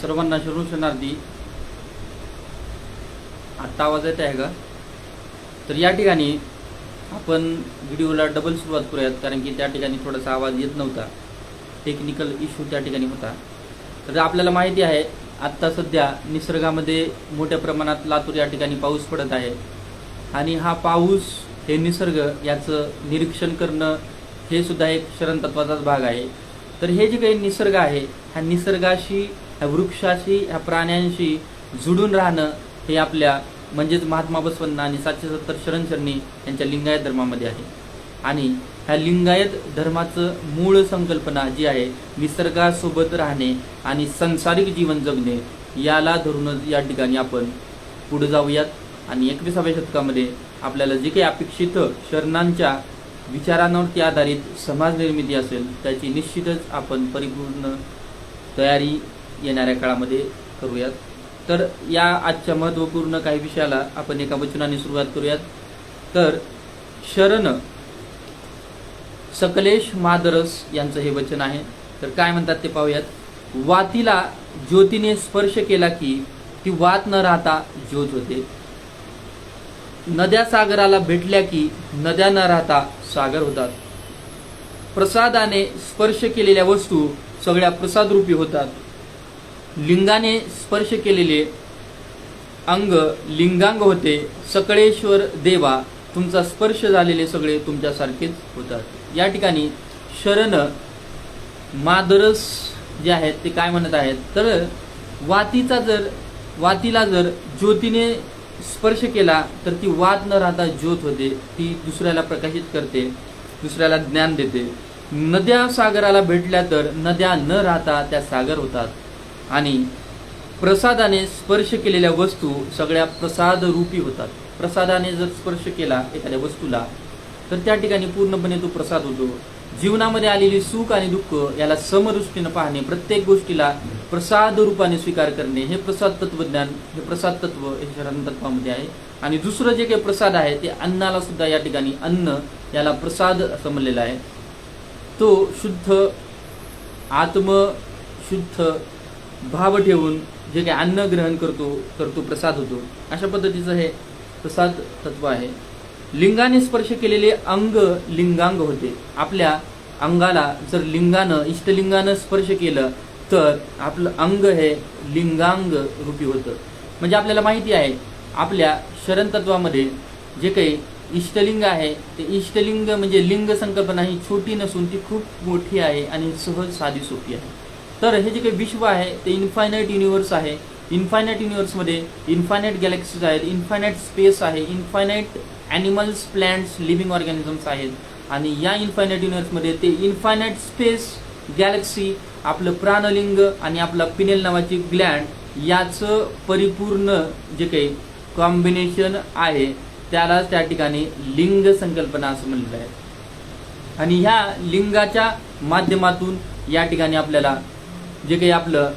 सर्वांना शरणू शरणार्थी. आत्ता आवाज येत आहे का? तर या ठिकाणी आपण व्हिडिओला डबल सुरुवात करूयात कारण की त्या ठिकाणी थोडासा आवाज येत नव्हता. टेक्निकल इश्यू त्या ठिकाणी होता. तर आपल्याला माहिती आहे आत्ता सध्या निसर्गामध्ये मोठ्या प्रमाणात लातूर या ठिकाणी पाऊस पडत आहे. आणि हा पाऊस हे निसर्ग याचं निरीक्षण करणं हे सुद्धा एक शरण तत्वाचाच भाग आहे. तर हे जे काही निसर्ग आहे ह्या निसर्गाशी ह्या वृक्षाशी ह्या प्राण्यांशी जुडून राहणं हे आपल्या म्हणजेच महात्मा बसवन्न आणि सातशे सत्तर शरणशरणी यांच्या लिंगायत धर्मामध्ये आहे. आणि ह्या लिंगायत धर्माचं मूळ संकल्पना जी आहे निसर्गासोबत राहणे आणि संसारिक जीवन जगणे याला धरूनच या ठिकाणी आपण पुढे जाऊयात. आणि एकविसाव्या शतकामध्ये आपल्याला जे काही अपेक्षित शरणांच्या विचारांवरती आधारित समाज निर्मिती असेल त्याची निश्चितच आपण परिपूर्ण तयारी येणाऱ्या काळामध्ये करूयात. तर या आजच्या महत्त्वपूर्ण काही विषयाला आपण एका वचनाने सुरुवात करूयात. तर शरण सकलेश मादरस यांचं हे वचन आहे. तर काय म्हणतात ते पाहूयात. वातीला ज्योतीने स्पर्श केला की ती वात न राहता ज्योत होते. नद्या सागराला भेटल्या की नद्या न राहता सागर होतात. प्रसादाने स्पर्श केलेल्या वस्तू सगळ्या प्रसादरूपी होतात. लिंगाने स्पर्श केलेले अंग लिंगांग होते. सकळेश्वर देवा तुमचा स्पर्श झालेले सगळे तुमच्यासारखेच होतात. या ठिकाणी शरण मादरस जे आहेत ते काय म्हणत आहेत? तर वातीचा जर वातीला जर ज्योतीने स्पर्श केला तर ती वात न राहता ज्योत होते. ती दुसऱ्याला प्रकाशित करते दुसऱ्याला ज्ञान देते. नद्या सागराला भेटल्या तर नद्या न राहता त्या सागर होतात. आणि प्रसादाने स्पर्श केलेल्या वस्तू सगळ्या प्रसादरूपी होतात. प्रसादाने जर स्पर्श केला एखाद्या वस्तूला तर त्या ठिकाणी पूर्णपणे तो प्रसाद होतो. जीवनामध्ये आलेली सुख आणि दुःख याला समदृष्टीनं पाहणे प्रत्येक गोष्टीला प्रसाद रूपाने स्वीकार करणे हे प्रसाद तत्वज्ञान हे प्रसाद तत्व हे शरण तत्वामध्ये आहे. आणि दुसरं जे काही प्रसाद आहे ते अन्नाला सुद्धा या ठिकाणी अन्न याला प्रसाद समजलेला आहे. तो शुद्ध आत्म शुद्ध भाव ठेवून जे काही अन्न ग्रहण करतो तर तो प्रसाद होतो अशा पद्धतीचं हे प्रसाद तत्व आहे. लिंगाने स्पर्श केलेले अंग लिंगांग होते. आपल्या अंगाला जर लिंगानं इष्टलिंगानं स्पर्श केलं तर आपलं अंग हे लिंगांग रूपी होतं. म्हणजे आपल्याला माहिती आहे आपल्या शरण तत्वामध्ये जे काही इष्टलिंग आहे ते इष्टलिंग म्हणजे लिंग संकल्पना ही छोटी नसून ती खूप मोठी आहे आणि सहज साधी सोपी आहे. तर हे जे काही विश्व आहे ते इन्फायनाईट युनिव्हर्स आहे. इन्फायनाईट युनिव्हर्समध्ये इन्फायनाईट गॅलेक्सीज आहेत इन्फायनाईट स्पेस आहे infinite animals plants living organisms आहेत. आणि या इन्फायनाईट युनिव्हर्समध्ये ते इन्फायनाईट स्पेस गॅलेक्सी आपलं प्राणलिंग आणि आपला पिनेल नावाची ग्लँड याचं परिपूर्ण जे काही कॉम्बिनेशन आहे त्याला त्या ठिकाणी लिंग संकल्पना असं म्हणलेलं आहे. आणि ह्या लिंगाच्या माध्यमातून या ठिकाणी आपल्याला जे काही आपलं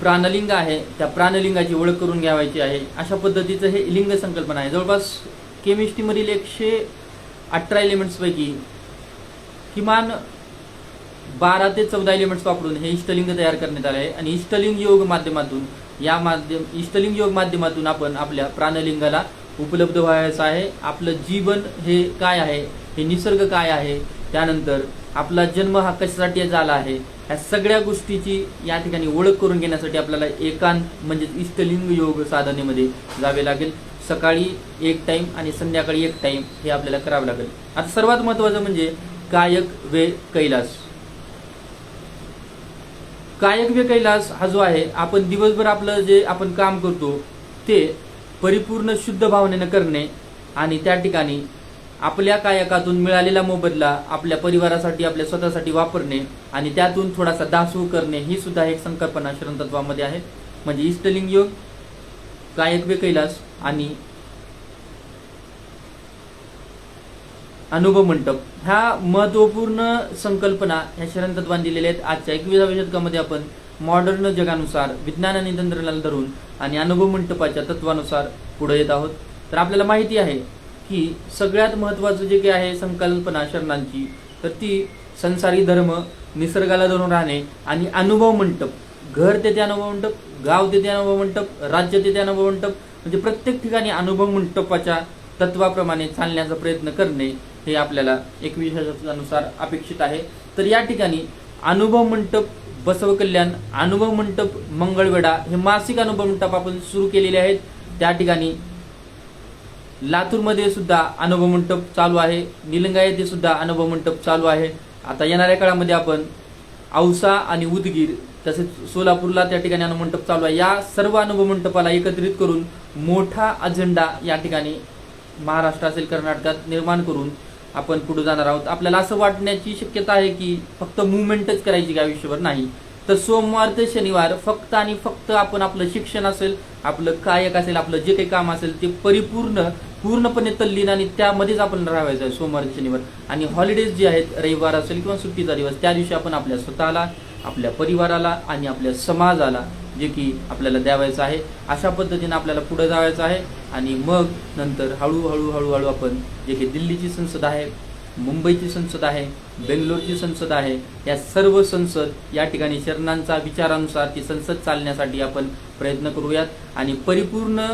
प्राणलिंग आहे त्या प्राणलिंगाची ओळख करून घ्यावायची आहे अशा पद्धतीचं हे लिंग संकल्पना आहे. जवळपास केमिस्ट्रीमधील एकशे अठरा एलिमेंट्सपैकी किमान बारा ते चौदा एलिमेंट्स वापरून हे इष्टलिंग तयार करण्यात आले आहे. आणि इष्टलिंग योग माध्यमातून या माध्यम इष्टलिंग योग माध्यमातून आपण आपल्या प्राणलिंगाला उपलब्ध व्हायचं आहे. आपलं जीवन हे काय आहे? हे निसर्ग काय आहे? त्यानंतर आपला जन्म हा कशासाठी झाला आहे? ह्या सगळ्या गोष्टीची या ठिकाणी ओळख करून घेण्यासाठी आपल्याला एकांत म्हणजे इष्टलिंग योग साधनेमध्ये जावे लागेल. सकाळी एक टाइम आणि संध्याकाळी एक टाइम हे आपल्याला करावं लागेल. आता सर्वात महत्वाचं म्हणजे कायक वे कैलास. कायक वे कैलास हा जो आहे आपण दिवसभर आपलं जे आपण काम करतो ते परिपूर्ण शुद्ध भावनेनं करणे आणि त्या ठिकाणी आपल्या कायकातून मिळालेला मोबदला आपल्या परिवारासाठी आपल्या स्वतःसाठी वापरणे आणि त्यातून थोडासा दासू करणे ही सुद्धा एक संकल्पना शरणतत्वामध्ये आहे. म्हणजे इष्टलिंग योग कायक वे कैलास आणि अनुभव मंडप. ह्या महत्त्वपूर्ण संकल्पना ह्या शरणतत्वाने दिलेल्या आहेत. आजच्या एकविसाव्या शतकामध्ये आपण मॉडर्न जगानुसार विज्ञान आणि तंत्रज्ञानाला धरून आणि अनुभव मंडपाच्या तत्वानुसार पुढे येत आहोत. तर आपल्याला माहिती आहे की सगळ्यात महत्त्वाचं जे काही आहे संकल्पना शरणांची तर ती संसारी धर्म निसर्गाला धरून राहणे आणि अनुभव मंडप. घर तेथे अनुभव मंडप गाव तेथे अनुभव मंडप राज्य तेथे अनुभव मंडप म्हणजे प्रत्येक ठिकाणी अनुभव मंडपाच्या तत्वाप्रमाणे चालण्याचा प्रयत्न करणे हे आपल्याला एकविसानुसार अपेक्षित आहे. तर या ठिकाणी अनुभव मंडप बसव कल्याण अनुभव मंडप मंगळवेढा हे मासिक अनुभव मंडप आपण सुरू केलेले आहेत. त्या ठिकाणी लातूरमध्ये सुद्धा अनुभव मंडप चालू आहे. निलंगा येथे सुद्धा अनुभव मंडप चालू आहे. आता येणाऱ्या काळामध्ये आपण औसा आणि उदगीर तसेच सोलापूरला त्या ठिकाणी अनुभव मंडप चालू आहे. या सर्व अनुभव मंडपाला एकत्रित करून मोठा अजेंडा या ठिकाणी महाराष्ट्र असेल कर्नाटकात निर्माण करून आपण पुढे जाणार आहोत. आपल्याला असं वाटण्याची शक्यता आहे की फक्त मुवमेंटच करायची का आयुष्यभर नाही. तर सोमवार ते शनिवार फक्त आणि फक्त आपण आपलं शिक्षण असेल आपलं कायक असेल आपलं जे काही काम असेल ते परिपूर्ण पूर्णपणे तल्लीन आणि त्यामध्येच आपण राहायचं आहे सोमवार शनिवार. आणि हॉलिडेज जे आहेत रविवार असेल किंवा सुट्टीचा दिवस त्या दिवशी आपण आपल्या स्वतःला आपल्या परिवाराला आणि आपल्या समाजाला जे की आपल्याला द्यावायचं आहे अशा पद्धतीने आपल्याला पुढे जावायचं आहे. आणि मग नंतर हळूहळू हळूहळू आपण जे की दिल्लीची संसद आहे मुंबईची संसद आहे बेंगलोरची संसद आहे या सर्व संसद या ठिकाणी शरणांचा विचारानुसार ती संसद चालण्यासाठी आपण प्रयत्न करूयात. आणि परिपूर्ण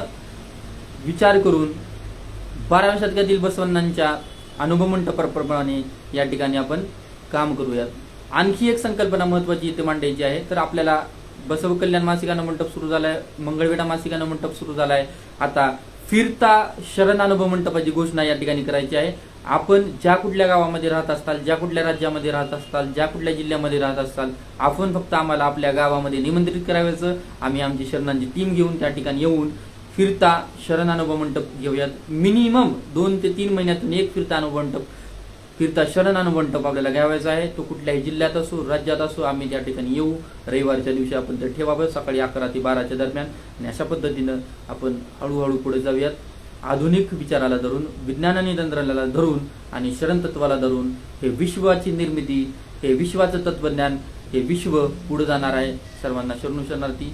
विचार करून बाराव्या शतकातील बसवण्णांच्या अनुभवमंडपाप्रमाणे या ठिकाणी आपण काम करूयात. आणखी एक संकल्पना महत्वाची इथे मांडायची आहे. तर आपल्याला बसव कल्याण मासिकानं मंडप सुरू झालाय मंगळवेढा मासिकानं मंडप सुरू झालाय. आता फिरता शरण अनुभव मंडपाची घोषणा या ठिकाणी करायची आहे. आपण ज्या कुठल्या गावामध्ये राहत असताल ज्या कुठल्या राज्यामध्ये राहत असताल ज्या कुठल्या जिल्ह्यामध्ये राहत असताल आपण फक्त आम्हाला आपल्या गावामध्ये निमंत्रित करायचं. आम्ही आमची शरणांची टीम घेऊन त्या ठिकाणी येऊन फिरता शरण अनुभव मंडप घेऊयात. मिनिमम दोन ते तीन महिन्यातून एक फिरता अनुभव मंडप. फिरता शरण अनुभव मंडप आपल्याला घ्यावायचा आहे. तो कुठल्याही जिल्ह्यात असो राज्यात असो आम्ही त्या ठिकाणी येऊ. रविवारच्या दिवशी आपण ते ठेवावं. सकाळी अकरा ते बाराच्या दरम्यान. आणि अशा पद्धतीनं आपण हळूहळू पुढे जाऊयात. आधुनिक विचाराला धरून विज्ञान आणि तंत्रज्ञानाला धरून आणि शरण तत्वाला धरून हे विश्वाची निर्मिती हे विश्वाचं तत्वज्ञान हे विश्व पुढे जाणार आहे. सर्वांना शरणू शरणार्थी.